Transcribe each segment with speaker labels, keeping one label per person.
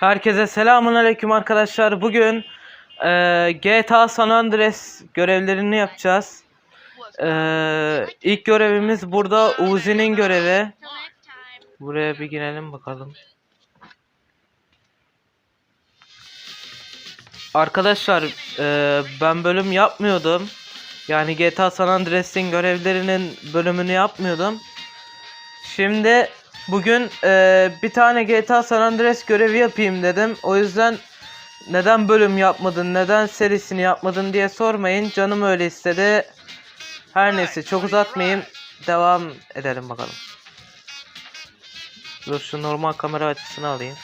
Speaker 1: Herkese selamun aleyküm arkadaşlar. Bugün e, GTA San Andreas görevlerini yapacağız. E, ilk görevimiz burada Uzi'nin görevi. Buraya bir girelim bakalım. Arkadaşlar e, ben bölüm yapmıyordum. Yani GTA San Andreas'in görevlerinin bölümünü yapmıyordum. Şimdi bugün e, bir tane GTA San Andreas görevi yapayım dedim. O yüzden neden bölüm yapmadın, neden serisini yapmadın diye sormayın. Canım öyle istedi. Her neyse çok uzatmayayım. Devam edelim bakalım. Dur şu normal kamera açısını alayım.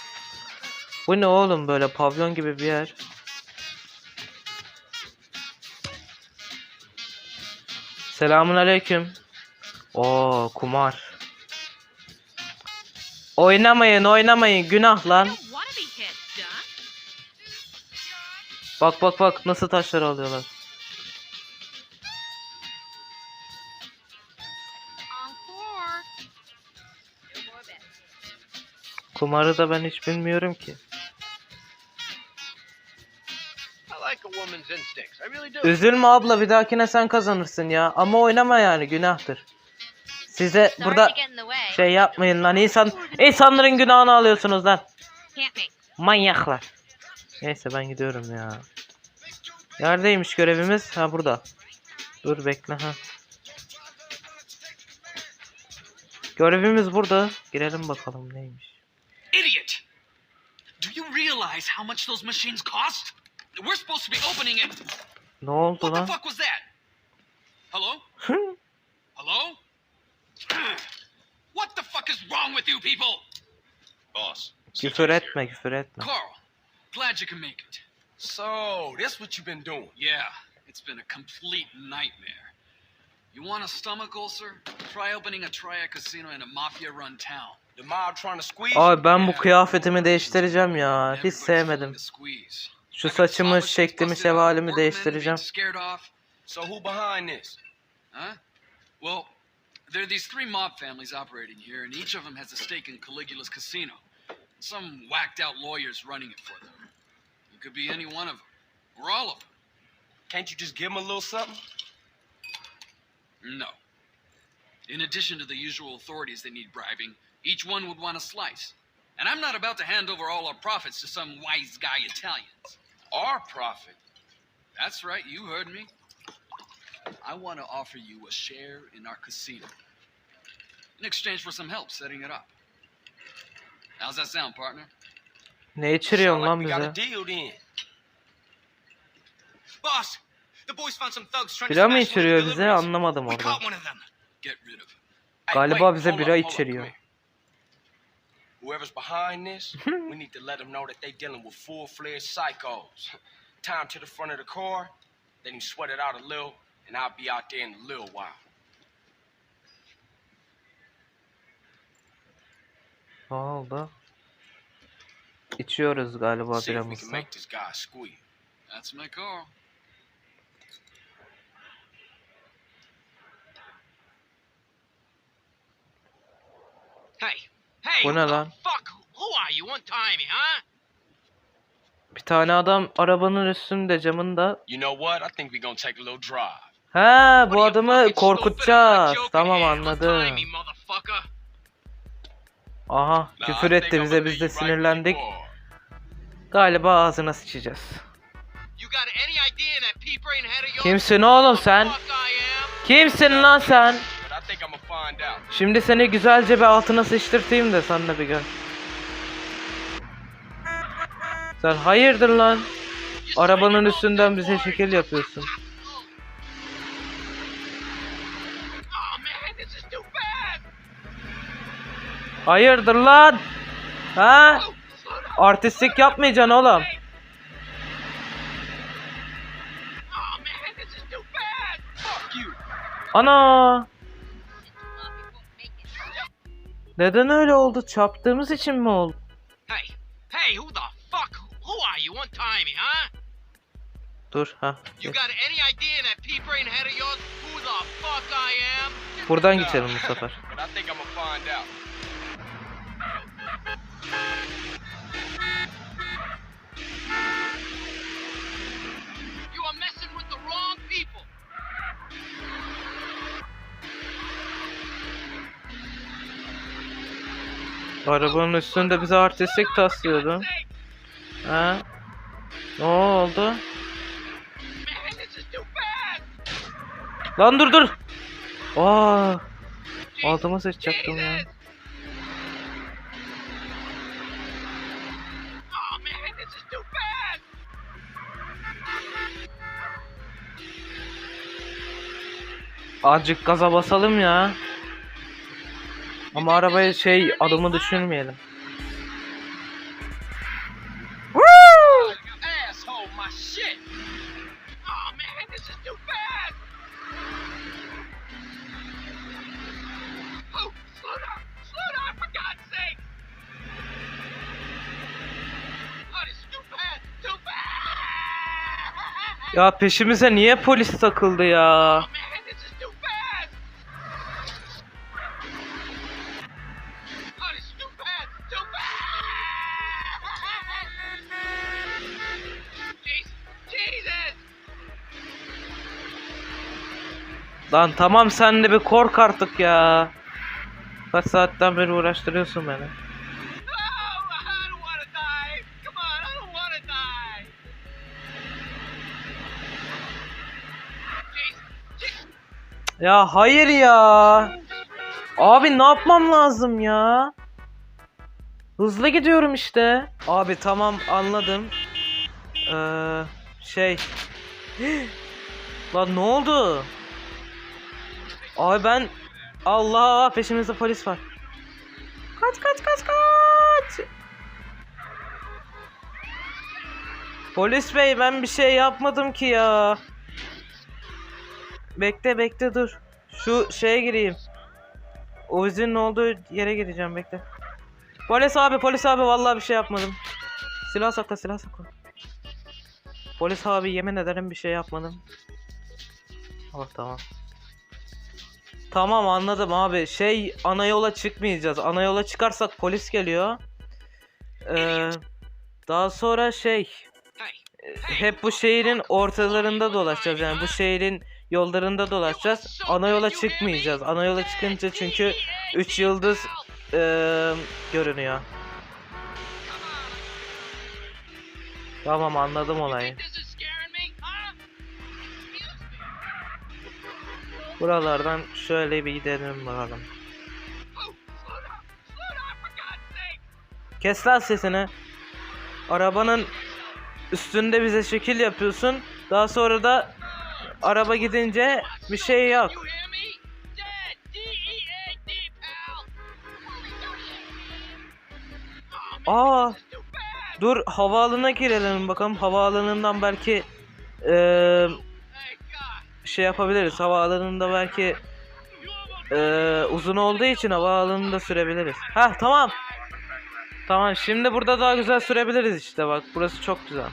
Speaker 1: Bu ne oğlum böyle pavyon gibi bir yer. Selamun aleyküm. Oo kumar. Oynamayın oynamayın günah lan. Bak bak bak nasıl taşlar alıyorlar. Kumarı da ben hiç bilmiyorum ki. Üzülme abla bir dahakine sen kazanırsın ya. Ama oynama yani günahtır. Size burada şey yapmayın lan insan insanların günahını alıyorsunuz lan. Manyaklar. Neyse ben gidiyorum ya. Neredeymiş görevimiz? Ha burada. Dur bekle ha. Görevimiz burada. Girelim bakalım neymiş.
Speaker 2: Idiot! Do you realize how much those machines cost? We're supposed to be opening it.
Speaker 1: Ne oldu
Speaker 2: What the
Speaker 1: lan?
Speaker 2: fuck was that? Hello? Hello? Fuck is wrong with you people?
Speaker 3: Boss.
Speaker 1: küfür etme küfür etme.
Speaker 2: Carl, glad you can make it.
Speaker 3: So, this what you've been doing.
Speaker 2: Yeah, it's been a complete nightmare. You want a stomach ulcer? Try opening a Triad casino in a mafia-run town.
Speaker 3: The mob trying to squeeze
Speaker 1: Abi ben bu kıyafetimi değiştireceğim ya. Hiç sevmedim.
Speaker 2: willing to squeeze.
Speaker 1: Şu saçımı, şeklimi, şevalimi değiştireceğim.
Speaker 3: So who behind this?
Speaker 2: Huh? Well, there are these three mob families operating here, and each of them has a stake in Caligula's casino. Some whacked out lawyers running it for them. It could be any one of them, or all of them.
Speaker 3: Can't you just give them a little something?
Speaker 2: No. In addition to the usual authorities that need bribing, each one would want a slice. And I'm not about to hand over all our profits to some wise guy Italians.
Speaker 3: Our profit.
Speaker 2: That's right, you heard me. I want to offer you a share in our casino in exchange for some help setting it up. How's that sound, partner?
Speaker 1: Ne içiriyorsun
Speaker 3: Sound
Speaker 1: lan
Speaker 3: like we got a
Speaker 1: bize?
Speaker 3: deal then.
Speaker 4: Boss, the boys found some thugs trying to
Speaker 1: Bira mı
Speaker 4: smash one of
Speaker 1: içiriyor
Speaker 4: the
Speaker 1: bize anlamadım
Speaker 4: We
Speaker 1: orada.
Speaker 4: caught one of them.
Speaker 2: Get rid of him.
Speaker 1: Galiba bize bira
Speaker 3: up, hold up,
Speaker 1: içiriyor.
Speaker 3: Whoever's behind this, we need to let them know that they're dealing with full-fledged psychos. Time to the front of the car, let him sweat it out a little, and I'll be out there in a little while.
Speaker 1: Ne oldu? İçiyoruz galiba biramızı. Bu ne lan? Bir tane adam arabanın üstünde camında.
Speaker 3: You know what? I think we're gonna take a little drive.
Speaker 1: He
Speaker 4: What
Speaker 1: bu adamı korkutacağız. Tamam anladım. Aha küfür etti bize biz de sinirlendik. Galiba ağzına sıçacağız. Kimsin oğlum sen? Kimsin lan sen? Şimdi seni güzelce bir altına sıçtırtayım da sen de bir gör. Sen hayırdır lan? Arabanın üstünden bize şekil yapıyorsun. Hayırdır lan? Ha? Artistlik yapmayacaksın oğlum. Ana! Neden öyle oldu? Çarptığımız için mi oldu?
Speaker 4: Hey, hey, who the fuck? Who are you? Untie me, huh?
Speaker 1: Dur ha.
Speaker 4: You got any idea that pea brain head of yours? Who the fuck I am?
Speaker 1: Buradan geçelim bu sefer. Arabanın üstünde bize artistik taslıyordu. Ha? Ne oldu? Lan dur dur. Aa! Altıma seçecektim ya. Azıcık gaza basalım ya. Ama arabaya şey adımı düşürmeyelim.
Speaker 4: You asshole, my shit! Oh man,
Speaker 1: Lan tamam sen de bir kork artık ya. Kaç saatten beri uğraştırıyorsun beni. Ya hayır ya. Abi ne yapmam lazım ya? Hızlı gidiyorum işte. Abi tamam anladım. Ee, şey. Lan ne oldu? Abi ben Allah peşimizde polis var. Kaç kaç kaç kaç. Polis bey ben bir şey yapmadım ki ya. Bekle bekle dur. Şu şeye gireyim. Ovizin'in olduğu yere gideceğim bekle. Polis abi polis abi vallahi bir şey yapmadım. Silah sakla silah sakla. Polis abi yemin ederim bir şey yapmadım. Oh tamam. Tamam anladım abi. Şey ana yola çıkmayacağız. Ana yola çıkarsak polis geliyor. Ee, daha sonra şey e, hep bu şehrin ortalarında dolaşacağız yani bu şehrin yollarında dolaşacağız. Ana yola çıkmayacağız. Ana yola çıkınca çünkü 3 yıldız eee, görünüyor. Tamam anladım olayı. Buralardan şöyle bir gidelim bakalım. Kes lan sesini. Arabanın üstünde bize şekil yapıyorsun. Daha sonra da araba gidince bir şey yok. Aa, dur havaalanına girelim bakalım. Havaalanından belki
Speaker 4: God!
Speaker 1: Şey yapabiliriz. Havaalanında belki eee, uzun olduğu için havaalanında sürebiliriz. Ha tamam. Tamam şimdi burada daha güzel sürebiliriz işte bak. Burası çok güzel.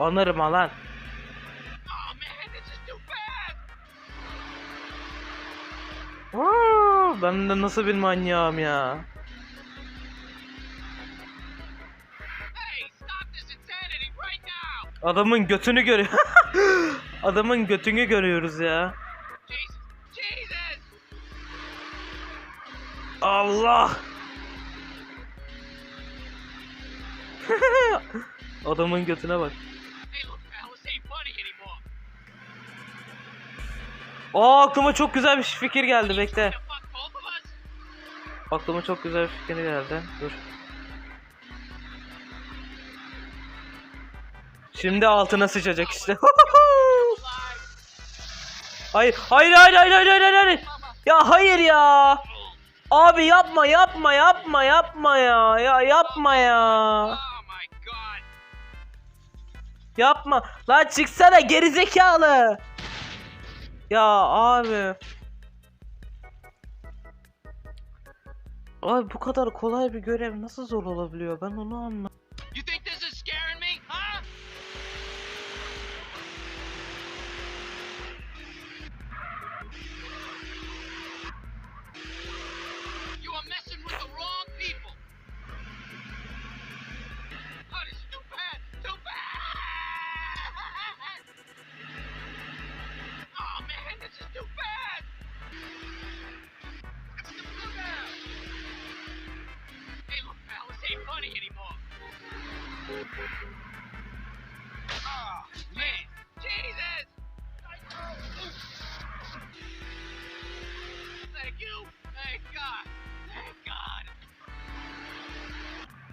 Speaker 4: Oh man,
Speaker 1: ben de nasıl bir manyağım ya. Adamın götünü görüyor. Adamın götünü görüyoruz ya. Allah. Adamın götüne bak. Aa aklıma çok güzel bir fikir geldi bekle. Aklıma çok güzel bir fikir geldi. Dur. Şimdi altına sıçacak işte. hayır, hayır, hayır, hayır, hayır, hayır, hayır. Ya hayır ya. Abi yapma, yapma, yapma, yapma ya. Ya yapma ya. Yapma. Lan çıksana gerizekalı. Ya abi. Abi bu kadar kolay bir görev nasıl zor olabiliyor? Ben onu anlamadım.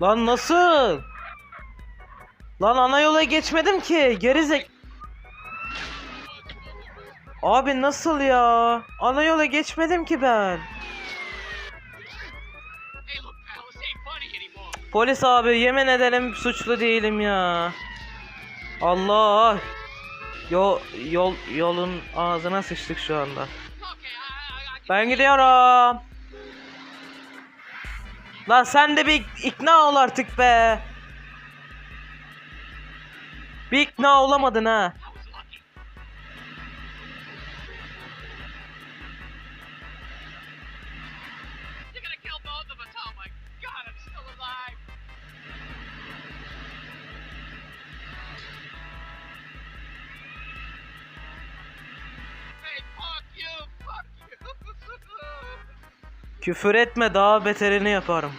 Speaker 1: Lan nasıl? Lan ana yola geçmedim ki. Gerizek. Abi nasıl ya? Ana yola geçmedim ki ben. Polis abi yemin ederim suçlu değilim ya. Allah. Yol yol yolun ağzına sıçtık şu anda. Ben gidiyorum. Lan sen de bir ikna ol artık be. Bir ikna olamadın ha. Küfür etme daha beterini yaparım.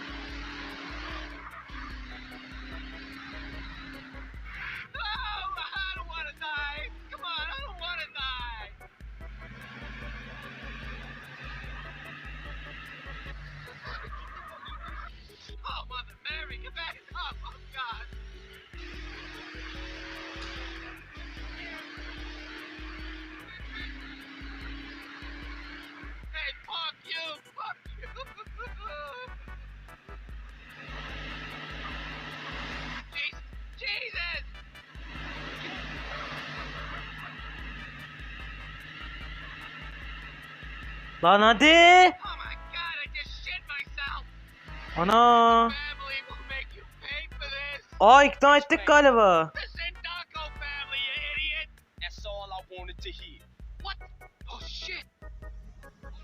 Speaker 4: I
Speaker 3: wanted to hear.
Speaker 4: What? Oh shit!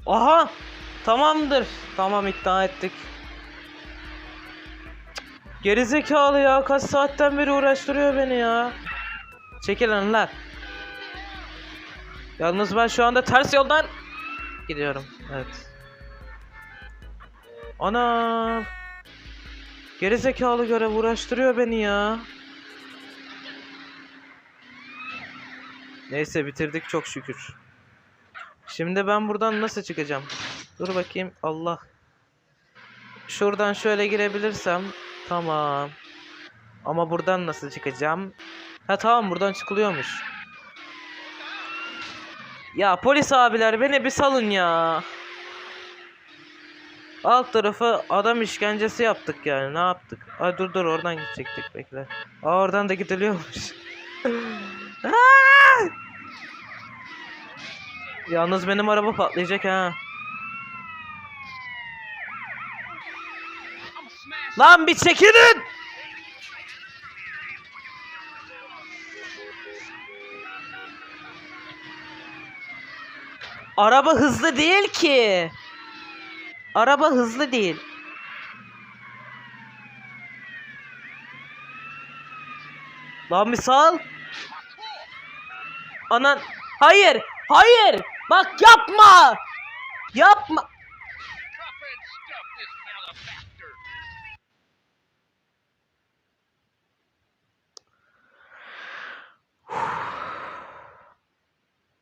Speaker 1: Aha. Tamamdır. Tamam ikna ettik. Gerizekalı ya kaç saatten beri uğraştırıyor beni ya. Çekilin lan. Yalnız ben şu anda ters yoldan gidiyorum. Evet. Ana. Gerizekalı görev uğraştırıyor beni ya. Neyse bitirdik çok şükür. Şimdi ben buradan nasıl çıkacağım? Dur bakayım. Allah. Şuradan şöyle girebilirsem. Tamam. Ama buradan nasıl çıkacağım? Ha tamam buradan çıkılıyormuş. Ya polis abiler beni bir salın ya. Alt tarafı adam işkencesi yaptık yani. Ne yaptık? Ay dur dur oradan gidecektik bekle. Aa oradan da gidiliyormuş. Yalnız benim araba patlayacak ha. Lan bir çekilin! Araba hızlı değil ki. Araba hızlı değil. Lan bir sal. Anan. Hayır. Hayır. Bak yapma. Yapma.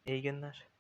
Speaker 1: İyi günler.